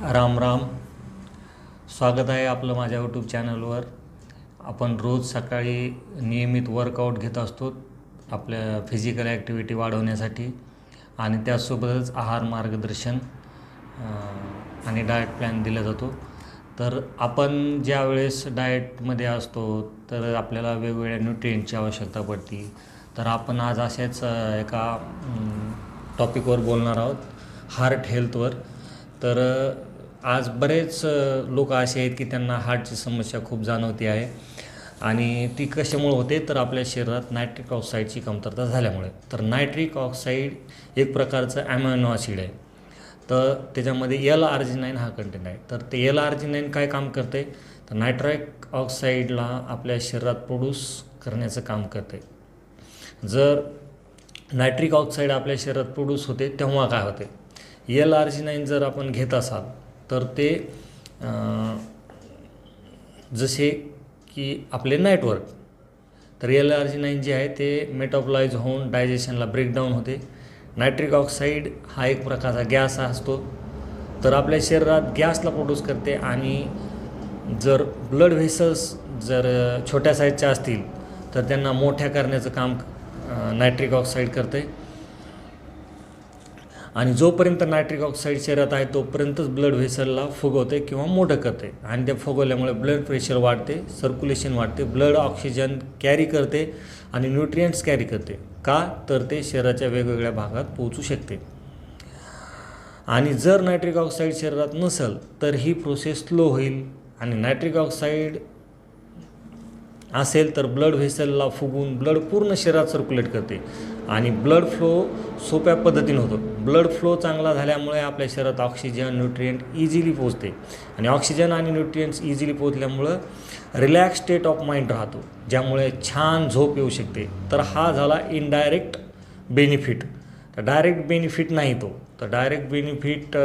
राम राम. स्वागत आहे आपलं माझ्या यूट्यूब चॅनलवर आपण रोज सकाळी नियमित वर्कआउट घेत असतो आपल्या फिजिकल ॲक्टिव्हिटी वाढवण्यासाठी आणि त्यासोबतच आहार मार्गदर्शन आणि डाएट प्लॅन दिला जातो. तर आपण ज्या वेळेस डाएटमध्ये असतो तर आपल्याला वेगवेगळ्या न्यूट्रिएंटची आवश्यकता पडते. तर आपण आज अशाच एका टॉपिकवर बोलणार आहोत. हार्ट हेल्थवर तर आज बरेच लोक असे आहेत की त्यांना हार्टची समस्या खूप जाणवते आहे. आणि ती कशामुळे होते? तर आपल्या शरीरात नायट्रिक ऑक्साईडची कमतरता झाल्यामुळे. तर नायट्रिक ऑक्साईड एक प्रकारचं ॲमॅनो ॲसिड आहे. तर त्याच्यामध्ये एल आर्जिनाईन हा कंटेंट आहे. तर ते एल आर्जिनाईन काय काम करते? तर नायट्रिक ऑक्साईडला आपल्या शरीरात प्रोड्यूस करण्याचं काम करते. जर नायट्रिक ऑक्साईड आपल्या शरीरात प्रोड्यूस होते तेव्हा काय होते? एल आर्जिनाईन जर आपण घेत असाल तर ते जसे की आपले नाईटवर्क तर एल आर्जिनाईन जे आहे ते मेटाबलाइज होऊन डायजेशनला ब्रेकडाऊन होते. नायट्रिक ऑक्साईड हा एक प्रकारचा गॅस असतो. तर आपल्या शरीरात गॅसला प्रोड्यूस करते आणि जर ब्लड व्हेसल्स जर छोट्या साईजच्या असतील तर त्यांना मोठ्या करण्याचं काम नायट्रिक ऑक्साईड करते. आणि जोपर्यंत नायट्रिक ऑक्साईड शरीरात आहे तोपर्यंतच ब्लड व्हेसलला फुगवते किंवा मोठं करते. आणि ते फुगवल्यामुळे ब्लड प्रेशर वाढते सर्क्युलेशन वाढते ब्लड ऑक्सिजन कॅरी करते आणि न्यूट्रियंट्स कॅरी करते. का? तर ते शरीराच्या वेगवेगळ्या भागात पोहोचू शकते. आणि जर नायट्रिक ऑक्साईड शरीरात नसेल तर ही प्रोसेस स्लो होईल. आणि नायट्रिक ऑक्साईड असेल तर ब्लड व्हेसलला फुगून ब्लड पूर्ण शरीरात सर्क्युलेट करते. आणि ब्लड फ्लो सोप्या पद्धतीने होतो. ब्लड फ्लो चांगला झाल्यामुळे आपल्या शरीरात ऑक्सिजन न्यूट्रिएंट इझिली पोचते आणि ऑक्सिजन आणि न्यूट्रिएंट्स इझिली पोचल्यामुळं रिलॅक्स स्टेट ऑफ माइंड राहतो ज्यामुळे छान झोप येऊ शकते. तर हा झाला इनडायरेक्ट बेनिफिट तर डायरेक्ट बेनिफिट नाही तो. तर डायरेक्ट बेनिफिट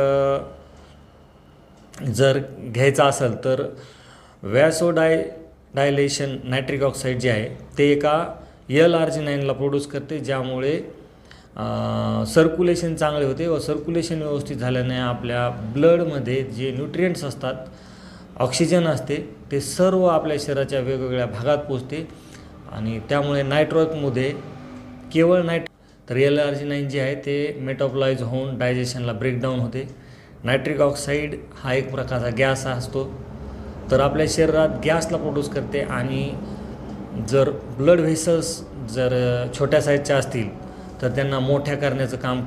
जर घ्यायचा असेल तर व्हॅसोडाय डायलेशन नायट्रिक ऑक्साईड जे आहे ते एका एल आर्जिनाईनला प्रोड्यूस करते ज्यामुळे सर्क्युलेशन चांगले होते व सर्क्युलेशन व्यवस्थित झाल्याने आपल्या ब्लडमध्ये जे न्यूट्रियंट्स असतात ऑक्सिजन असते ते सर्व आपल्या शरीराच्या वेगवेगळ्या भागात पोचते आणि त्यामुळे नायट्रोजमध्ये केवळ नाईट तर एल नाईन जे आहे ते मेटाबलाइज होऊन डायजेशनला ब्रेकडाऊन होते. नायट्रिक ऑक्साईड हा एक प्रकारचा गॅस असतो. तर आपल्या शरीरात गॅसला प्रोड्यूस करते आणि जर ब्लड व्हेसल्स जर छोट्या साईजच्या असतील तर त्यांना मोठ्या करण्याचं काम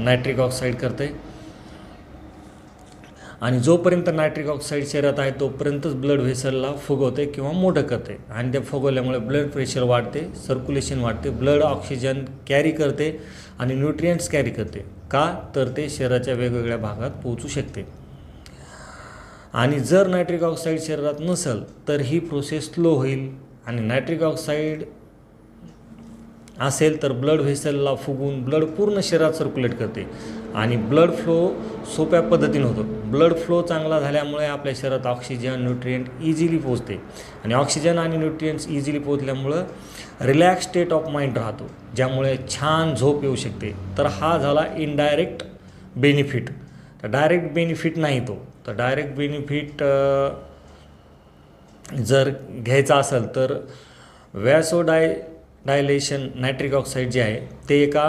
नायट्रिक ऑक्साईड करते आणि जोपर्यंत नायट्रिक ऑक्साईड शरीरात आहे तोपर्यंतच ब्लड व्हेसलला फुगवते किंवा मोठं करते आणि ते फुगवल्यामुळे ब्लड प्रेशर वाढते सर्क्युलेशन वाढते ब्लड ऑक्सिजन कॅरी करते आणि न्यूट्रियंट्स कॅरी करते. का? तर ते शरीराच्या वेगवेगळ्या भागात पोहोचू शकते. आणि जर नायट्रिक ऑक्साईड शरीरात नसेल तर ही प्रोसेस स्लो होईल. आणि नायट्रिक ऑक्साईड असेल तर ब्लड व्हेसलला फुगून ब्लड पूर्ण शरीरात सर्क्युलेट करते. आणि ब्लड फ्लो सोप्या पद्धतीने होतो. ब्लड फ्लो चांगला झाल्यामुळे आपल्या शरीरात ऑक्सिजन न्यूट्रिएंट इझिली पोचते आणि ऑक्सिजन आणि न्यूट्रियंट्स इझिली पोचल्यामुळं रिलॅक्स स्टेट ऑफ माइंड राहतो ज्यामुळे छान झोप येऊ शकते. तर हा झाला इनडायरेक्ट बेनिफिट तर डायरेक्ट बेनिफिट नाही तो. तर डायरेक्ट बेनिफिट जर घ्यायचा असेल तर व्यासोडाय डायलेशन नायट्रिक ऑक्साईड जे आहे ते एका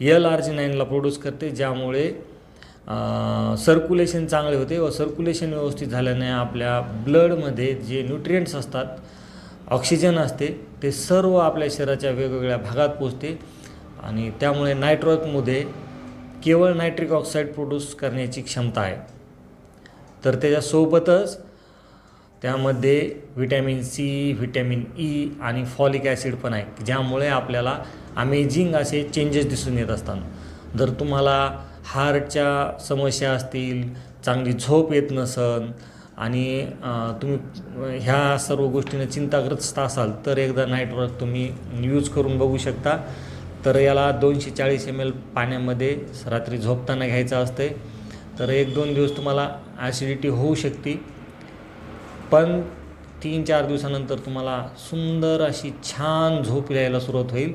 एल आर्जिनाईनला प्रोड्यूस करते ज्यामुळे सर्क्युलेशन चांगले होते व सर्क्युलेशन व्यवस्थित झाल्याने आपल्या ब्लडमध्ये जे न्यूट्रियंट्स असतात ऑक्सिजन असते ते सर्व आपल्या शरीराच्या वेगवेगळ्या भागात पोचते आणि त्यामुळे नायट्रॉकमध्ये केवळ नायट्रिक ऑक्साईड प्रोड्यूस करण्याची क्षमता आहे. तर त्याच्यासोबतच त्यामध्ये व्हिटॅमिन सी व्हिटॅमिन ई आणि फॉलिक ॲसिड पण आहे ज्यामुळे आपल्याला अमेझिंग असे चेंजेस दिसून येत असतात. जर तुम्हाला हार्टच्या समस्या असतील चांगली झोप येत नसन आणि तुम्ही ह्या सर्व गोष्टीनं चिंताग्रस्त असाल तर एकदा नाईटवर्क तुम्ही यूज करून बघू शकता. तर याला दोनशे चाळीस एम एल पाण्यामध्ये रात्री झोपताना घ्यायचं असते तर एक दोन दिवस तुम्हाला ॲसिडिटी होऊ शकते. पण तीन चार दिवसानंतर तुम्हाला सुंदर अशी छान झोप यायला सुरुवात होईल.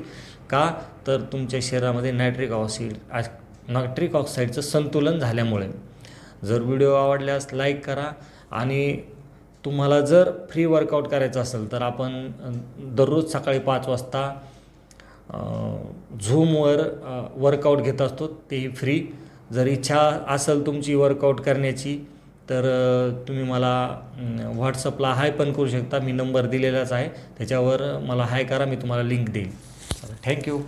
का? तर तुमच्या शरीरामध्ये नायट्रिक ऑक्साईड नायट्रिक ऑक्साईडचं संतुलन झाल्यामुळे. जर व्हिडिओ आवडल्यास लाईक करा आणि तुम्हाला जर फ्री वर्कआउट करायचं असेल तर आपण दररोज सकाळी पाच वाजता झूमवर वर्कआउट घेत असतो. तेही फ्री. जर इच्छा असेल तुमची वर्कआउट करण्याची तर तुम्ही मला व्हॉट्सअपला हाय पण करू शकता. मी नंबर दिलेलाच आहे. त्याच्यावर मला हाय करा मी तुम्हाला लिंक देईन थँक्यू